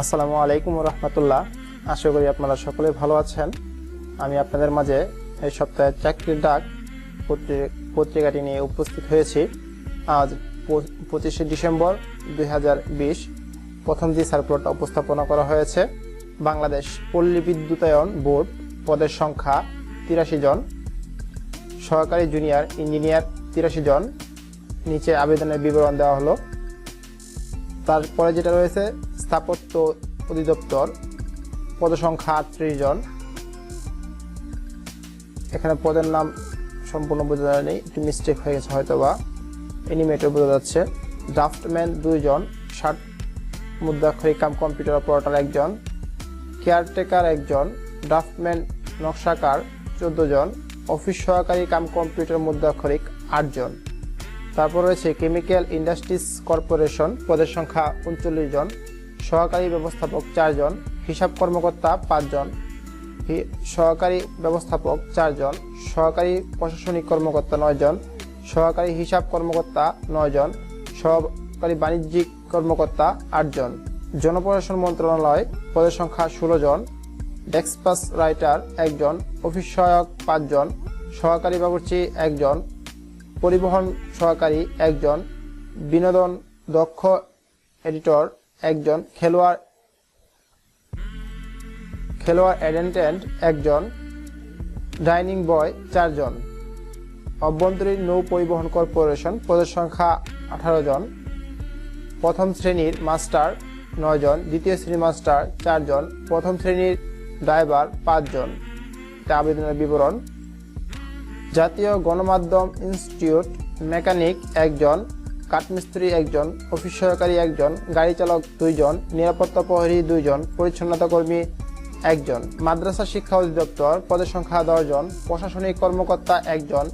আসসালামু আলাইকুম রহমতুল্লাহ আশা করি আপনারা সকলে ভালো আছেন। আমি আপনাদের মাঝে এই সপ্তাহে চাকরির ডাক পত্রি- পত্রিকাটি নিয়ে উপস্থিত হয়েছি। আজ পঁচিশে ডিসেম্বর দুই হাজার বিশ প্রথম যে সার্কুলারটা উপস্থাপনা করা হয়েছে, বাংলাদেশ পল্লী বিদ্যুতায়ন বোর্ড পদের সংখ্যা তিরাশি জন, সহকারী জুনিয়র ইঞ্জিনিয়ার তিরাশি জন, নিচে আবেদনের বিবরণ দেওয়া হলো। তারপরে যেটা রয়েছে স্থাপত্য অধিদপ্তর, পদসংখ্যা আটত্রিশ জন। এখানে পদের নাম সম্পূর্ণ বোঝা যায় নেই একটু মিস্টেক হয়ে গেছে হয়তো বা এনিমেটর বোঝা যাচ্ছে। ড্রাফটম্যান দুইজন ষাট মুদ্রাক্ষরিক কাম কম্পিউটার অপারেটর একজন কেয়ারটেকার একজন ড্রাফটম্যান নকশাকার চোদ্দ জন অফিস সহকারী কাম কম্পিউটার মুদ্রাক্ষরিক আটজন তারপর রয়েছে কেমিক্যাল ইন্ডাস্ট্রিজ কর্পোরেশন পদের সংখ্যা উনচল্লিশ জন। সহকারী ব্যবস্থাপক চারজন, হিসাব কর্মকর্তা পাঁচজন সহকারী ব্যবস্থাপক চারজন, সহকারী প্রশাসনিক কর্মকর্তা নয়জন, সহকারী হিসাব কর্মকর্তা নয়জন, সহকারী বাণিজ্যিক কর্মকর্তা আটজন। জনপ্রশাসন মন্ত্রণালয় পদের সংখ্যা ষোলো জন ডেস্কপাস রাইটার একজন, অফিস সহায়ক পাঁচজন, সহকারী বাবুর্চি একজন, পরিবহন সহকারী একজন, বিনোদন দক্ষ এডিটর একজন খেলোয়াড় খেলোয়াড় অ্যাটেন্ডেন্ট একজন, ডাইনিং বয় চারজন। অভ্যন্তরীণ নৌ পরিবহন কর্পোরেশন পদের সংখ্যা আঠারো জন। প্রথম শ্রেণির মাস্টার নয় জন দ্বিতীয় শ্রেণির মাস্টার চারজন, প্রথম শ্রেণির ড্রাইভার পাঁচজন। আবেদনের বিবরণ। জাতীয় গণমাধ্যম ইনস্টিটিউট মেকানিক একজন কাঠমিস্ত্রি একজন অফিস সহকারী একজন, গাড়ি চালক দুইজন, নিরাপত্তা প্রহরী দুইজন, পরিচ্ছন্নতা কর্মী একজন, মাদ্রাসা শিক্ষা অধিদপ্তর পদের সংখ্যা দশজন, প্রশাসনিক কর্মকর্তা একজন,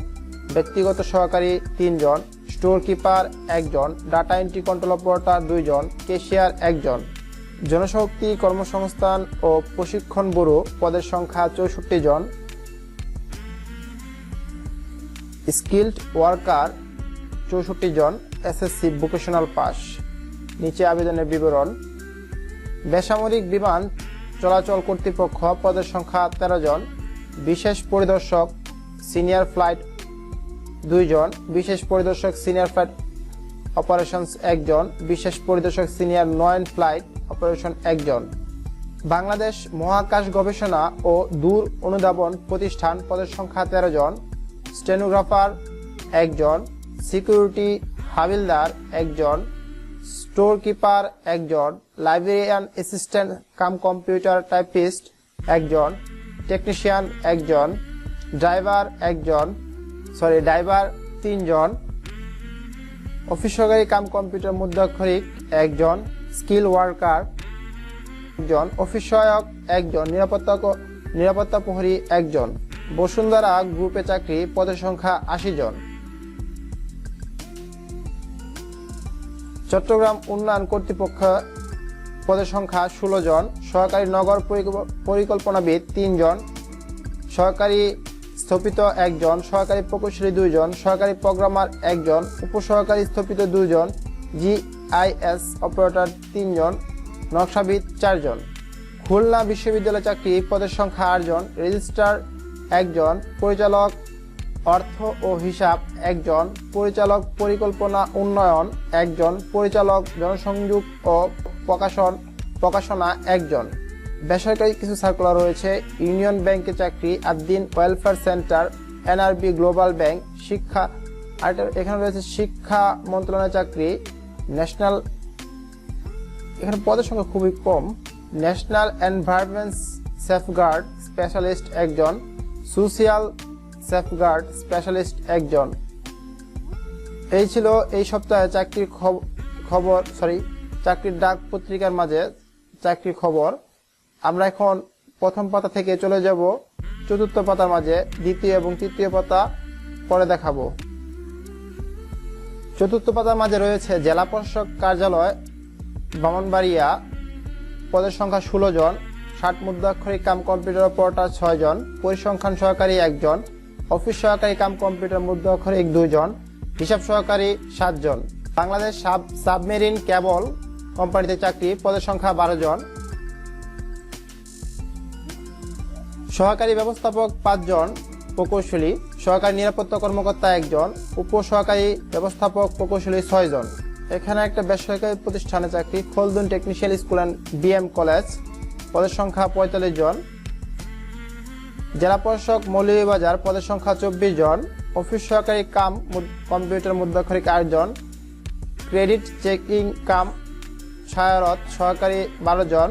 ব্যক্তিগত সহকারী তিনজন, স্টোর কিপার একজন, ডাটা এন্ট্রি কন্ট্রোল অপারেটর দুইজন কেশিয়ার একজন। জনশক্তি কর্মসংস্থান ও প্রশিক্ষণ ব্যুরো পদের সংখ্যা চৌষট্টি জন। স্কিল্ড ওয়ার্কার চৌষট্টি জন। SSC vocational pass. নিচে আবেদনের বিবরণ। বেসামরিক বিমান চলাচল কর্তৃপক্ষ পদের সংখ্যা তেরো জন। বিশেষ পরিদর্শক সিনিয়র ফ্লাইট দুইজন বিশেষ পরিদর্শক সিনিয়র ফ্লাইট অপারেশনস একজন বিশেষ পরিদর্শক সিনিয়র নয়ন ফ্লাইট অপারেশন একজন বাংলাদেশ মহাকাশ গবেষণা ও দূর অনুধাবন প্রতিষ্ঠান পদের সংখ্যা তেরো জন। স্টেনোগ্রাফার একজন সিকিউরিটি হাবিলদার একজন স্টোর কিপার একজন librarian assistant, cum computer typist একজন, টেকনিশিয়ান একজন, ড্রাইভার একজন, সরি, ড্রাইভার তিনজন অফিস সহকারী কাম কম্পিউটার মুদ্রাক্ষরিক একজন, স্কিল ওয়ার্কার একজন অফিস সহায়ক একজন, নিরাপত্তা নিরাপত্তা প্রহরী একজন। বসুন্ধরা গ্রুপে চাকরি, পদের সংখ্যা আশি জন। চট্টগ্রাম উন্নয়ন কর্তৃপক্ষ পদের সংখ্যা ষোলো জন, সহকারী নগর পরিকল্পনাবিদ তিনজন সহকারী স্থপিত একজন সহকারী প্রকৌশলী দুইজন সহকারী প্রোগ্রামার একজন উপসহকারী স্থপিত দুইজন জিআইএস অপারেটর তিনজন নকশাবিদ চারজন খুলনা বিশ্ববিদ্যালয় চাকরি পদের সংখ্যা আটজন রেজিস্ট্রার একজন পরিচালক অর্থ ও হিসাব, একজন পরিচালক পরিকল্পনা উন্নয়ন, একজন পরিচালক জনসংযোগ ও প্রকাশন, প্রকাশনা, একজন। বেসরকারি কিছু সার্কুলার রয়েছে, ইউনিয়ন ব্যাংকে চাকরি Ad-din welfare centre NRB global bank, শিক্ষা আর এখানে রয়েছে শিক্ষা মন্ত্রণালয় চাকরি ন্যাশনাল এখানে পদের সংখ্যা খুবই কম ন্যাশনাল এনভায়রনমেন্ট সেফগার্ড স্পেশালিস্ট একজন সোশিয়াল সেফগার্ড স্পেশালিস্ট একজন। এই ছিল এই সপ্তাহে চাকরির খব- খবর সরি চাকরির ডাক পত্রিকার মাঝে চাকরির খবর। আমরা এখন প্রথম পাতা থেকে চলে যাব, চতুর্থ পাতার মাঝে দ্বিতীয় এবং তৃতীয় পাতা পরে দেখাবো। চতুর্থ পাতার মাঝে রয়েছে জেলা প্রশাসক কার্যালয় ব্রাহ্মণবাড়িয়া পদের সংখ্যা ষোলো জন, ষাট মুদ্রাক্ষরিক কাম কম্পিউটার অপারেটর ছয় জন, পরিসংখ্যান সহকারী একজন অফিস সহকারী কাম কম্পিউটার মধ্য অক্ষরিক দুইজন, হিসাব সহকারী সাতজন। বাংলাদেশ সাব সাবমেরিন কেবল কোম্পানিতে চাকরি, পদের সংখ্যা বারো জন। সহকারী ব্যবস্থাপক পাঁচজন প্রকৌশলী সহকারী নিরাপত্তা কর্মকর্তা একজন উপসহকারী ব্যবস্থাপক প্রকৌশলী ছয়জন এখানে একটা বেসরকারি প্রতিষ্ঠানে চাকরি, খোলদুন technical school and BM college. পদের সংখ্যা পঁয়তাল্লিশ জন। জেলা প্রশাসক মৌলভীবাজার পদের সংখ্যা চব্বিশ জন, অফিস সহকারী কাম কম্পিউটার মুদ্রাক্ষরিক আটজন ক্রেডিট চেকিং কাম সহায়রত সহকারী বারো জন,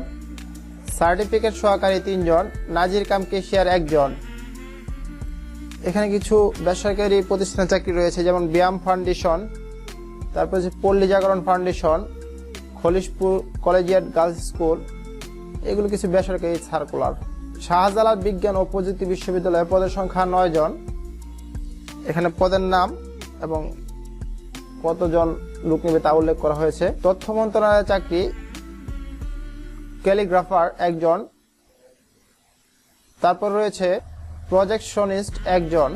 সার্টিফিকেট সহকারী তিনজন নাজির কাম কেশিয়ার একজন এখানে কিছু বেসরকারি প্রতিষ্ঠানে চাকরি রয়েছে, যেমন ব্যায়াম ফাউন্ডেশন, তারপর হচ্ছে Palli Jagaran foundation, Khalishpur collegiate girls school, এগুলো কিছু বেসরকারি সার্কুলার। শাহজালাল বিজ্ঞান ও প্রযুক্তি বিশ্ববিদ্যালয়ে পদের সংখ্যা নয় জন। এখানে পদের নাম এবং কতজন লোক নেবে তা উল্লেখ করা হয়েছে। তথ্য মন্ত্রণালয়ের চাকরি ক্যালিগ্রাফার একজন। তারপর রয়েছে প্রজেকশনিস্ট একজন।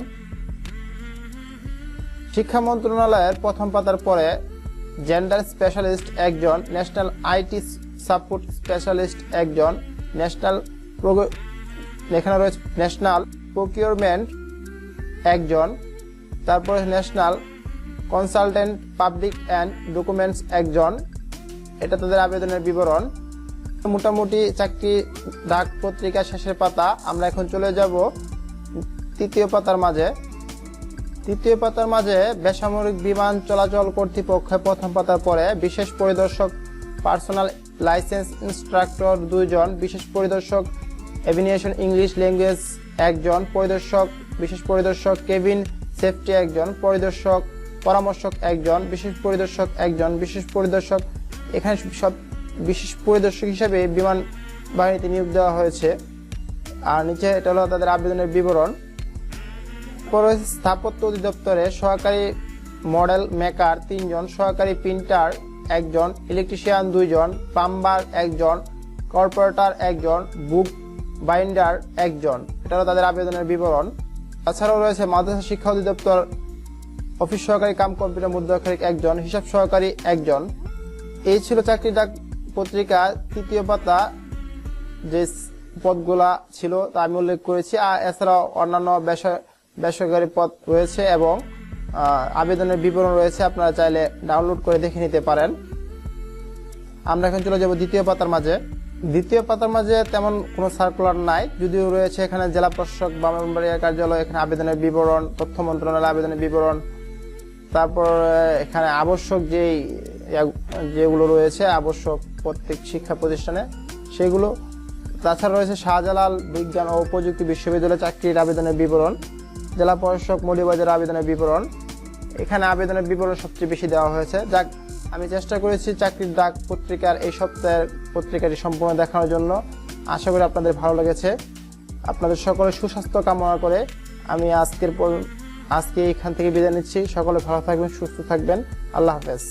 শিক্ষা মন্ত্রণালয়ের প্রথম পাতার পরে জেন্ডার স্পেশালিস্ট একজন, national IT support specialist national, national এখানে রয়েছে ন্যাশনাল প্রকিউরমেন্ট একজন, তারপরে national consultant public and documents একজন। এটা তাদের আবেদনের বিবরণ। মোটামুটি চাকরি ডাক পত্রিকা শেষের পাতা। আমরা এখন চলে যাব তৃতীয় পাতার মাঝে। তৃতীয় পাতার মাঝে বেসামরিক বিমান চলাচল কর্তৃপক্ষের প্রথম পাতার পরে বিশেষ পরিদর্শক পার্সোনাল লাইসেন্স ইনস্ট্রাক্টর দুইজন, বিশেষ পরিদর্শক এভিনিয়েশন ইংলিশ ল্যাঙ্গুয়েজ একজন পরিদর্শক, বিশেষ পরিদর্শক কেবিন সেফটি একজন পরিদর্শক, পরামর্শক একজন, বিশেষ পরিদর্শক একজন, বিশেষ পরিদর্শক, এখানে সব বিশেষ পরিদর্শক হিসেবে বিমান বাহিনীতে নিয়োগ দেওয়া হয়েছে। আর নিচে এটা হলো তাদের আবেদনের বিবরণ। পর স্থাপত্য অধিদপ্তরে সহকারী মডেল মেকার তিনজন, সহকারী প্রিন্টার একজন, ইলেকট্রিশিয়ান দুইজন প্লাম্বার একজন, কর্পোরেটর একজন, বুক বাইন্ডার একজন। এটা হলো তাদের আবেদনের বিবরণ। তাছাড়াও রয়েছে মাদ্রাসা শিক্ষা অধিদপ্তর অফিস সহকারী কাম কম্পিউটার মুদ্রাক্ষরিক একজন, হিসাব সহকারী একজন। এই ছিল চাকরি ডাক পত্রিকা। তৃতীয় পাতা যে পদগুলা ছিল তা আমি উল্লেখ করেছি। আর এছাড়াও অন্যান্য বেসরকারি পদ রয়েছে এবং আবেদনের বিবরণ রয়েছে। আপনারা চাইলে ডাউনলোড করে দেখে নিতে পারেন। আমরা এখন চলে যাব দ্বিতীয় পাতার মাঝে। দ্বিতীয় পাতার মাঝে তেমন কোনো সার্কুলার নাই, যদিও রয়েছে এখানে জেলা প্রশাসক, বামনবাড়িয়া কার্যালয়, এখানে আবেদনের বিবরণ, তথ্য মন্ত্রণালয় আবেদনের বিবরণ, তারপর এখানে আবশ্যক যেই যেগুলো রয়েছে, আবশ্যক প্রত্যেক শিক্ষা প্রতিষ্ঠানে, সেগুলো। তাছাড়া রয়েছে শাহজালাল বিজ্ঞান ও প্রযুক্তি বিশ্ববিদ্যালয় চাকরির আবেদনের বিবরণ, জেলা প্রশাসক মৌলিবাজার আবেদনের বিবরণ, এখানে আবেদনের বিবরণ সবচেয়ে বেশি দেওয়া হয়েছে, যাক আমি চেষ্টা করেছি চাকরির ডাক পত্রিকার এই সপ্তাহের পত্রিকাটি সম্পূর্ণ দেখানোর জন্য। আশা করি আপনাদের ভালো লেগেছে। আপনাদের সকলে সুস্বাস্থ্য কামনা করে আমি আজকের আজকে এখান থেকে বিদায় নিচ্ছি। সকলে ভালো থাকবেন, সুস্থ থাকবেন। আল্লাহ হাফেজ।